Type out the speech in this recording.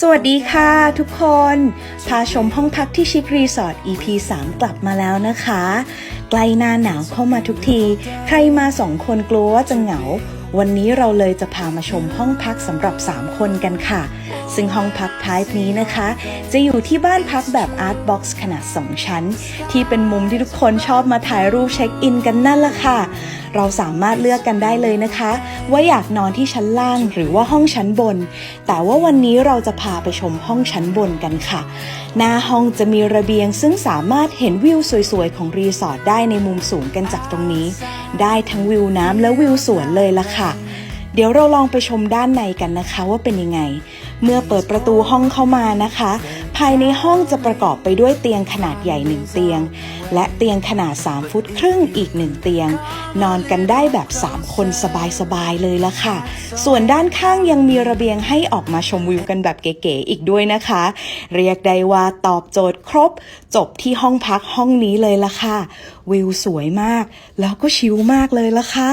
สวัสดีค่ะทุกคน พาชมห้องพักที่ชิครีสอร์ท EP 3 กลับมาแล้วนะคะ ใกล้หน้าหนาวเข้ามาทุกที ใครมาสองคนกลัวว่าจะเหงา วันนี้เราเลยจะพามาชมห้องพักสำหรับ 3 คนกันค่ะ ซึ่งห้องพักท้ายนี้นะคะ จะอยู่ที่บ้านพักแบบ Art Box ขนาด 2 ชั้น ที่เป็นมุมที่ทุกคนชอบมาถ่ายรูปเช็คอินกันนั่นแหละค่ะเราสามารถเลือกกันได้เลยนะคะ ว่าอยากนอนที่ชั้นล่างหรือว่าห้องชั้นบน แต่ว่าวันนี้เราจะพาไปชมห้องชั้นบนกันค่ะ หน้าห้องจะมีระเบียงซึ่งสามารถเห็นวิวสวยๆ ของรีสอร์ทได้ในมุมสูงกันจากตรงนี้ ได้ทั้งวิวน้ำและวิวสวนเลยละค่ะ เดี๋ยวเราลองไปชมด้านในกันนะคะว่าเป็นยังไง เมื่อเปิดประตูห้องเข้ามานะคะ ภายในห้องจะประกอบไปด้วยเตียงขนาดใหญ่หนึ่งเตียง และเตียงขนาด 3 ฟุตครึ่งอีกหนึ่งเตียง นอนกันได้แบบ 3 คนสบายๆเลยละค่ะ ส่วนด้านข้างยังมีระเบียงให้ออกมาชมวิวกันแบบเก๋ๆอีกด้วยนะคะ เรียกได้ว่าตอบโจทย์ครบ จบที่ห้องพักห้องนี้เลยละค่ะ วิวสวยมาก แล้วก็ชิลมากเลยละค่ะ